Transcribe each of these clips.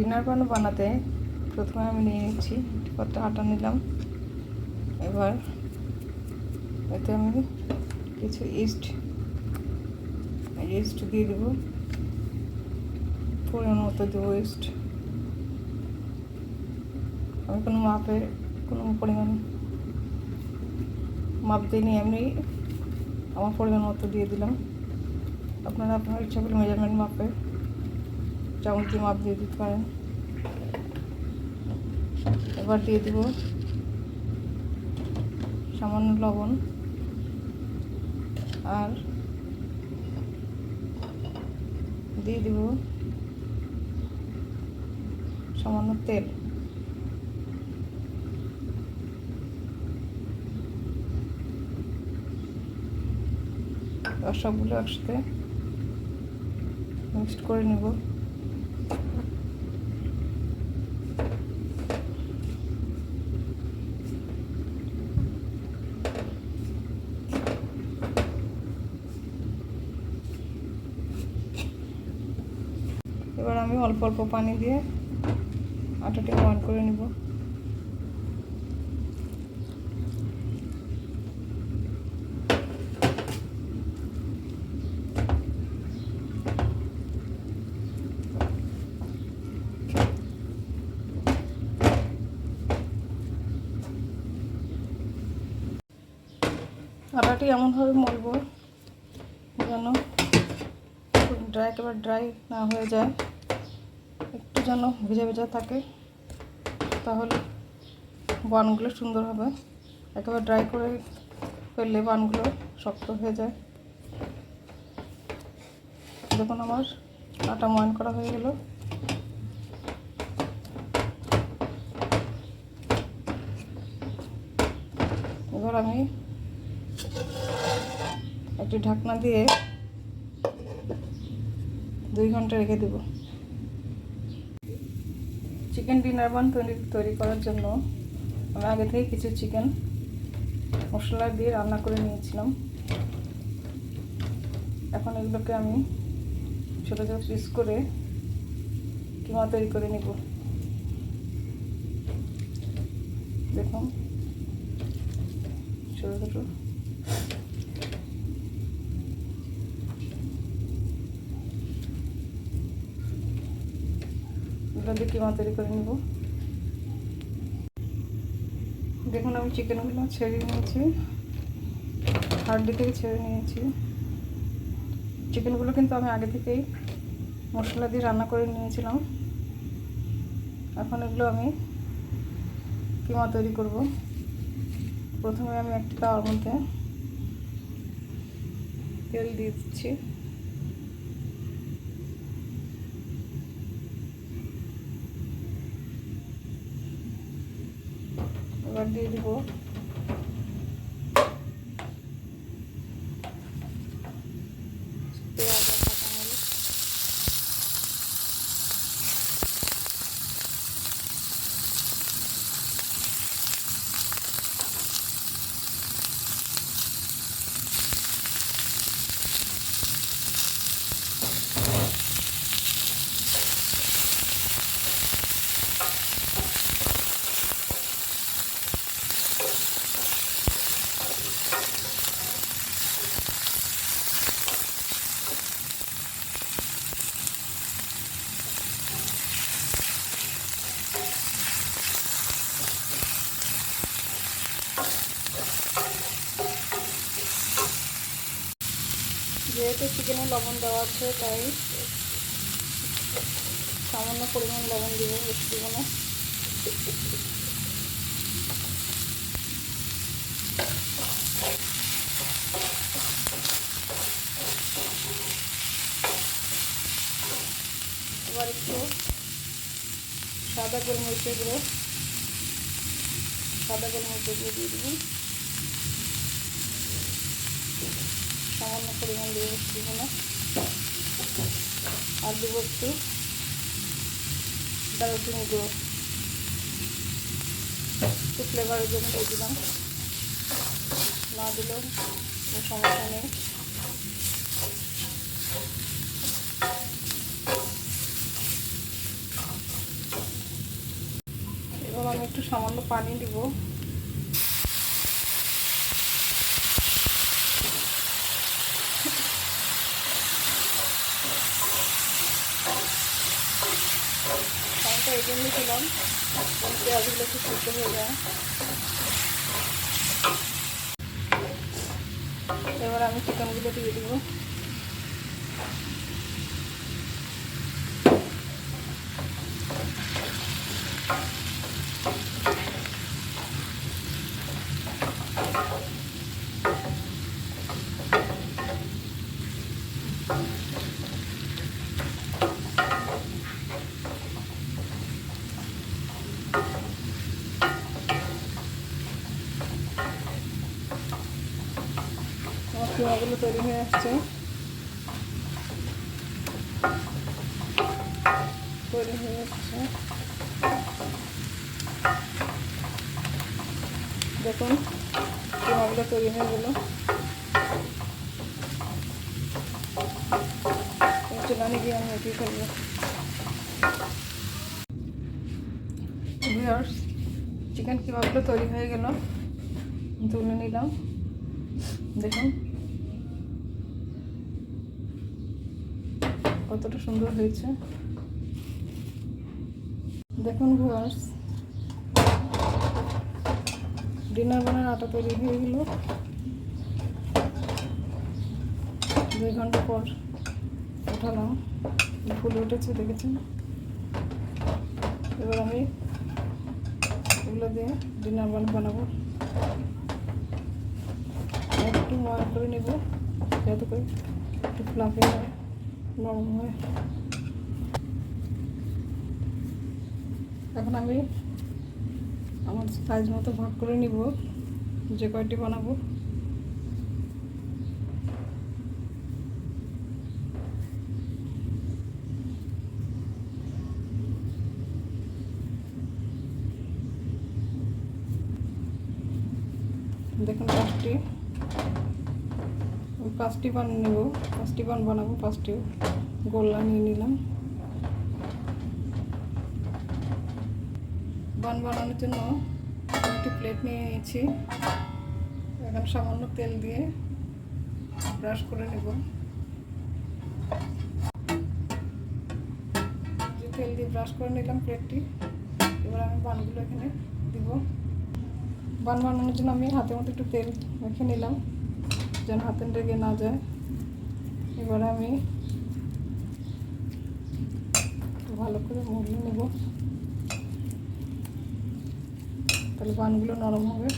Dinner পান বানাতে প্রথমে আমি নিয়ে নিচ্ছি কত আটা নিলাম। এবার এতে আমি কিছু ইস্ট ইস্ট দিয়ে দেবো। পরিমাণ মতো দেবো ইস্ট আমি কোনো মাপে, কোনো পরিমাণ মাপ দিইনি, এমনি আমার পরিমাণ মতো দিয়ে দিলাম। আপনারা আপনার ইচ্ছা করে মেজারমেন্ট মাপে চামচ মাপ দিয়ে দিতে পারেন। এবার দিয়ে দিব সামান্য লবণ আর দিয়ে দিব সামান্য তেল। সবগুলো একসাথে মিক্সড করে নেব এবার আমি অল্প অল্প পানি দিয়ে আটাটি ময়ান করে নিব। আটাটি এমনভাবে মলবো যেন ড্রাই একেবারে ড্রাই না হয়ে যায়। যেন ভেজা ভেজা থাকে, তাহলে বানগুলো সুন্দর হবে। একেবারে ড্রাই করে ফেললে বানগুলো শক্ত হয়ে যায়। দেখুন আমার আটা ময়ন করা হয়ে গেল। এবার আমি একটি ঢাকনা দিয়ে দুই ঘণ্টা রেখে দেব। চিকেন ডিনার বান তৈরি তৈরি করার জন্য আমি আগে থেকে কিছু চিকেন মশলা দিয়ে রান্না করে নিয়েছিলাম। এখন এগুলোকে আমি ছোটো ছোটো পিস করে কিমা তৈরি করে নিব। দেখুন, ছোটো ছোটো। দিয়ে কিমা তৈরি করে নেব? দেখুন, আমি চিকেনগুলো ছেড়ে নিয়েছি। হাড্ডি থেকে ছেড়ে নিয়েছি। চিকেনগুলো কিন্তু আমি আগে থেকেই মশলা দিয়ে রান্না করে নিয়েছিলাম। এখন এগুলো আমি কিমা তৈরি করব? প্রথমে আমি একটি তাওয়ার মধ্যে তেল দিয়ে দিচ্ছি। এবার দিয়ে দিব যেহেতু চিকেনে লবণ দেওয়া আছে, তাই সামান্য পরিমাণ লবণ দিব বেশি দিব না এবার একটু সাদা গোলমরিচের গুঁড়ো, সাদা গোলমরিচের গুঁড়ো দিয়ে দিবি সামান্য পরিমাণ দিয়ে দিব না আর দেবো একটু দারুচিনি গুঁড়ো। একটু ফ্লেভারের জন্য দিয়ে দিলাম। না দিলেও কোনো সমস্যা নেই। এবার আমি একটু সামান্য পানি দিব। জন্যই দিলাম পেঁয়াজগুলো একটু সিদ্ধ হয়ে যায়। এবার আমি চিকেনগুলো দিয়ে দেবো। আমার কিমাগুলো তৈরি হয়ে আসছে। তৈরি হয়ে যাচ্ছে দেখুন কিমাগুলো তৈরি হয়ে গেল। চুলানি গিয়ে আমি এটি করব চিকেন কিমাগুলো তৈরি হয়ে গেল। তুলে নিলাম। দেখুন। কতটা সুন্দর হয়েছে। দেখুন ভিউয়ার্স। ডিনার বানার আটা তৈরি হয়ে গেল। দুই ঘণ্টা পর উঠালাম। ফুলে উঠেছে, দেখেছেন? এবার আমি এগুলো দিয়ে ডিনার বান, বানাবো। একটু ময়ন করে নেব, যাতে করে একটু ফ্লাফি হয়। নরম হয় এখন আমি আমার সাইজ মতো ভাগ করে নিব যে কয়টি বানাবো দেখুন পাঁচটি পাঁচটি পান নেব পাঁচটি পান বানাবো, পাঁচটি গোল্লা নিয়ে নিলাম। বান বানানোর জন্য একটি প্লেট নিয়ে নিয়েছি। এখন সামান্য তেল দিয়ে ব্রাশ করে নেব। যে তেল দিয়ে ব্রাশ করে নিলাম প্লেটটি, এবার আমি বানগুলো এখানে দিব। বান বানানোর জন্য আমি হাতের মতো একটু তেল মেখে নিলাম। যেন হাতে লেগে না যায়। এবার আমি ভালো করে মুড়িয়ে নেব। তাহলে বানগুলো নরম হবে।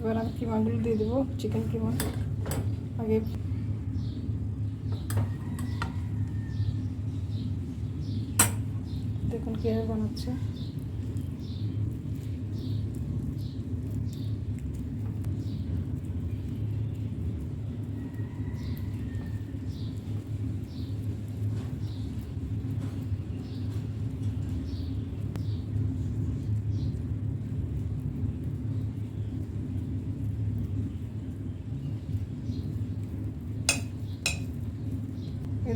এবার আমি কিমাগুলো দিয়ে দেবো, চিকেন কিমা। আগে দেখুন কীভাবে বানাচ্ছে।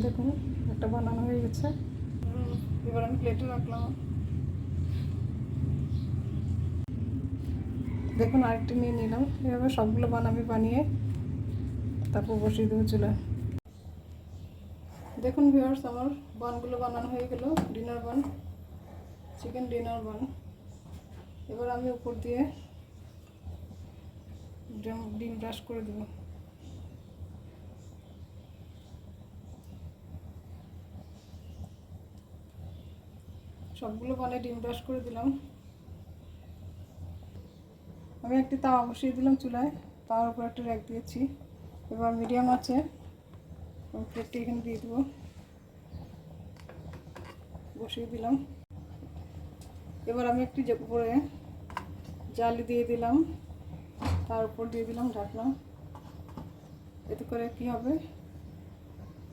দেখুন একটা বানানো হয়ে গেছে। এবার আমি প্লেটে রাখলাম। দেখুন আরেকটি নিয়ে নিলাম। এভাবে সবগুলো বান আমি বানিয়ে তারপর বসিয়ে দেবো চুলায়। দেখুন ভিউয়ার্স আমার বানগুলো বানানো হয়ে গেল dinner bun chicken dinner bun. এবার আমি উপর দিয়ে ডিম ব্রাশ করে দেবো। সবগুলো বানে ডিম ব্রাশ করে দিলাম। আমি একটি তাওয়া বসিয়ে দিলাম চুলায়, তাওয়ার উপর একটা র্যাক দিয়েছি। এবার মিডিয়াম আছে প্লেটটি এখানে দিয়ে দেবো। বসিয়ে দিলাম। এবার আমি একটি উপরে জালি দিয়ে দিলাম। তার উপর দিয়ে দিলাম ঢাকনা। এতে করে কি হবে?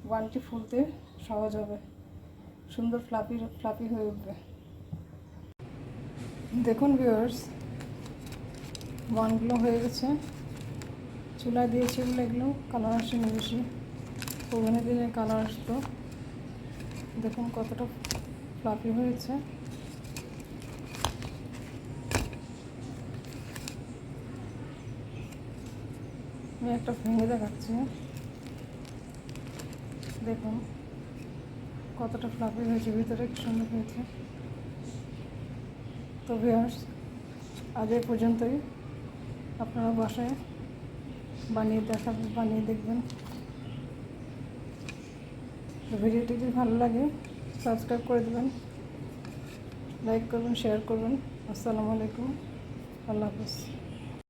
বানটি ফুলতে সহজ হবে। সুন্দর ফ্লাপি ফ্লাপি হয়ে উঠবে। দেখুন ভিউয়ার্স ওয়ানগুলো হয়ে গেছে। চুলায় দিয়েছি বলে এগুলো কালার আসেনি বেশি ওভেনে দিলে কালার আসতো দেখুন কতটা ফ্লাফি হয়েছে। আমি একটা ভেঙে দেখাচ্ছি। দেখুন। কতটা ফ্লাফি হয়েছে, ভিতরে কি সুন্দর হয়েছে তো ভিউয়ার্স আজ এই পর্যন্তই। আপনারা বাসায় বানিয়ে দেখা, বানিয়ে দেখবেন। ভিডিওটি যদি ভালো লাগে সাবস্ক্রাইব করে দেবেন। লাইক করবেন শেয়ার করবেন। আসসালামু আলাইকুম। আল্লাহ হাফিজ।